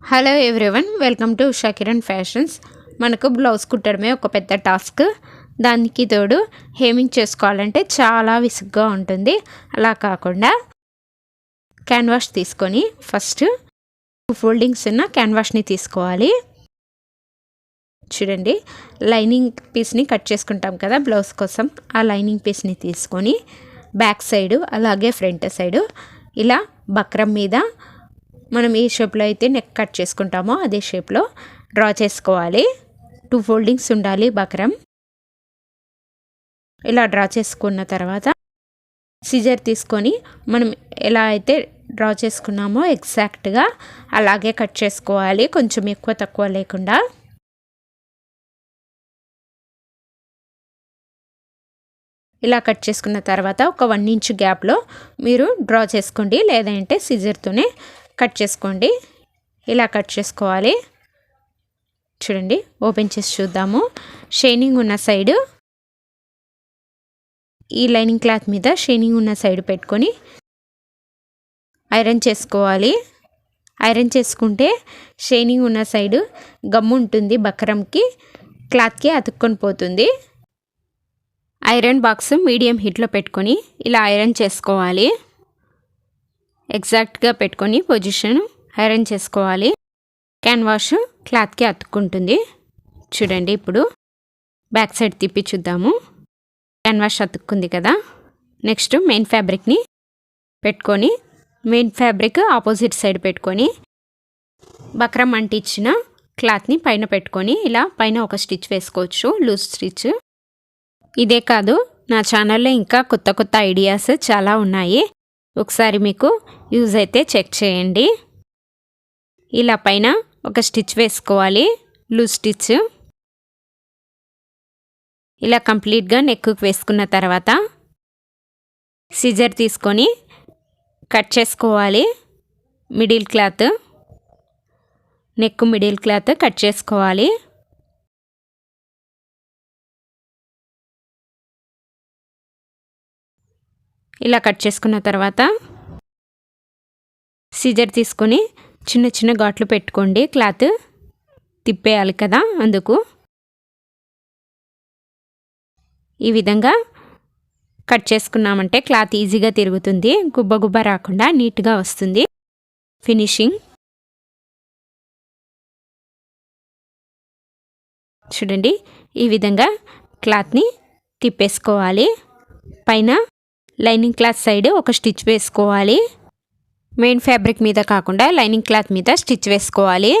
Hello everyone welcome to Shakiran fashions మనకు blouse కుట్టడమే ఒక పెద్ద టాస్క్ దానికి తోడు హేమింగ్ చేసుకోవాలంటే చాలా విసుగ్గా ఉంటుంది. అలా కాకుండా క్యాన్వాష్ తీసుకొని ఫస్ట్ ఫోల్డింగ్స్ ఉన్న క్యాన్వాష్ని తీసుకోవాలి. చూడండి లైనింగ్ పీస్ని కట్ చేసుకుంటాం కదా బ్లౌజ్ కోసం. ఆ లైనింగ్ పీస్ని తీసుకొని బ్యాక్ సైడు అలాగే ఫ్రంట్ సైడు ఇలా బక్రం మీద మనం ఏ షేప్లో అయితే నెక్ కట్ చేసుకుంటామో అదే షేప్లో డ్రా చేసుకోవాలి. టూ ఫోల్డింగ్స్ ఉండాలి బక్రం. ఇలా డ్రా చేసుకున్న తర్వాత సిజర్ తీసుకొని మనం ఎలా అయితే డ్రా చేసుకున్నామో ఎగ్జాక్ట్గా అలాగే కట్ చేసుకోవాలి. కొంచెం ఎక్కువ తక్కువ లేకుండా. ఇలా కట్ చేసుకున్న తర్వాత ఒక వన్ ఇంచ్ గ్యాప్లో మీరు డ్రా చేసుకోండి. లేదంటే సిజర్తోనే కట్ చేసుకోండి. ఇలా కట్ చేసుకోవాలి. చూడండి ఓపెన్ చేసి చూద్దాము. షైనింగ్ ఉన్న సైడు ఈ లైనింగ్ క్లాత్ మీద షైనింగ్ ఉన్న సైడ్ పెట్టుకొని ఐరన్ చేసుకోవాలి. ఐరన్ చేసుకుంటే షైనింగ్ ఉన్న సైడు గమ్ము ఉంటుంది బక్రంకి క్లాత్కి అతుక్కొని పోతుంది. ఐరన్ బాక్స్ మీడియం హీట్లో పెట్టుకొని ఇలా ఐరన్ చేసుకోవాలి. ఎగ్జాక్ట్గా పెట్టుకొని పొజిషన్ ఐరన్ చేసుకోవాలి. క్యాన్వాష్ క్లాత్కి అతుక్కుంటుంది. చూడండి ఇప్పుడు బ్యాక్ సైడ్ తిప్పి చూద్దాము. క్యాన్వాష్ అతుక్కుంది కదా. నెక్స్ట్ మెయిన్ ఫ్యాబ్రిక్ని పెట్టుకొని మెయిన్ ఫ్యాబ్రిక్ ఆపోజిట్ సైడ్ పెట్టుకొని బక్రం అంటించిన క్లాత్ని పైన పెట్టుకొని ఇలా పైన ఒక స్టిచ్ వేసుకోవచ్చు లూజ్ స్టిచ్. ఇదే కాదు నా ఛానల్లో ఇంకా కొత్త కొత్త ఐడియాస్ చాలా ఉన్నాయి. ఒకసారి మీకు యూజ్ అయితే చెక్ చేయండి. ఇలా పైన ఒక స్టిచ్ వేసుకోవాలి. Loose stitch. ఇలా కంప్లీట్గా నెక్కు వేసుకున్న తర్వాత సిజర్ తీసుకొని కట్ చేసుకోవాలి. Middle cloth. Neck middle cloth cut చేసుకోవాలి. ఇలా కట్ చేసుకున్న తర్వాత సీజర్ తీసుకొని చిన్న చిన్న ఘాట్లు పెట్టుకోండి. క్లాత్ తిప్పేయాలి కదా అందుకు. ఈ విధంగా కట్ చేసుకున్నామంటే క్లాత్ ఈజీగా తిరుగుతుంది. గుబ్బ గుబ్బ రాకుండా నీట్గా వస్తుంది. ఫినిషింగ్. చూడండి ఈ విధంగా క్లాత్ని తిప్పేసుకోవాలి. పైన లైనింగ్ క్లాత్ సైడ్ ఒక స్టిచ్ వేసుకోవాలి. మెయిన్ ఫ్యాబ్రిక్ మీద కాకుండా లైనింగ్ క్లాత్ మీద స్టిచ్ వేసుకోవాలి.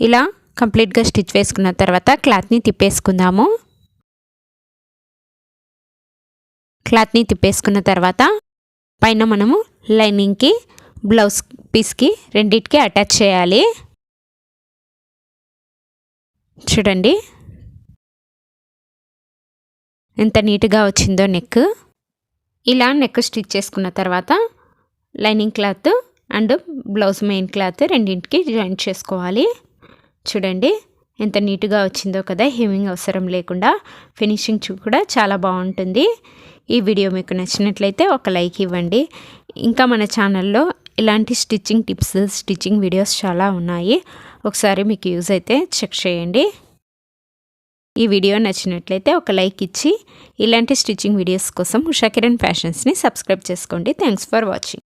ఇలా కంప్లీట్గా స్టిచ్ వేసుకున్న తర్వాత క్లాత్ని తిప్పేసుకుందాము. క్లాత్ని తిప్పేసుకున్న తర్వాత పైన మనము లైనింగ్కి బ్లౌజ్ పీస్కి రెండింటికి అటాచ్ చేయాలి. చూడండి. ఎంత నీట్గా వచ్చిందో నెక్. ఇలా నెక్ స్టిచ్ చేసుకున్న తర్వాత lining cloth and blouse main cloth రెండింటికి జాయింట్ చేసుకోవాలి. చూడండి ఎంత నీట్గా వచ్చిందో కదా హెమింగ్ అవసరం లేకుండా. ఫినిషింగ్ కూడా చాలా బాగుంటుంది. ఈ వీడియో మీకు నచ్చినట్లయితే ఒక లైక్ ఇవ్వండి. ఇంకా మన ఛానల్లో ఇలాంటి స్టిచ్చింగ్ టిప్స్ స్టిచ్చింగ్ వీడియోస్ చాలా ఉన్నాయి. ఒకసారి మీకు యూజ్ అయితే చెక్ చేయండి. ఈ వీడియో నచ్చినట్లయితే ఒక లైక్ ఇచ్చి ఇలాంటి స్టిచ్చింగ్ వీడియోస్ కోసం ఉషాకిరణ్ ఫ్యాషన్స్ని సబ్స్క్రైబ్ చేసుకోండి. Thanks for watching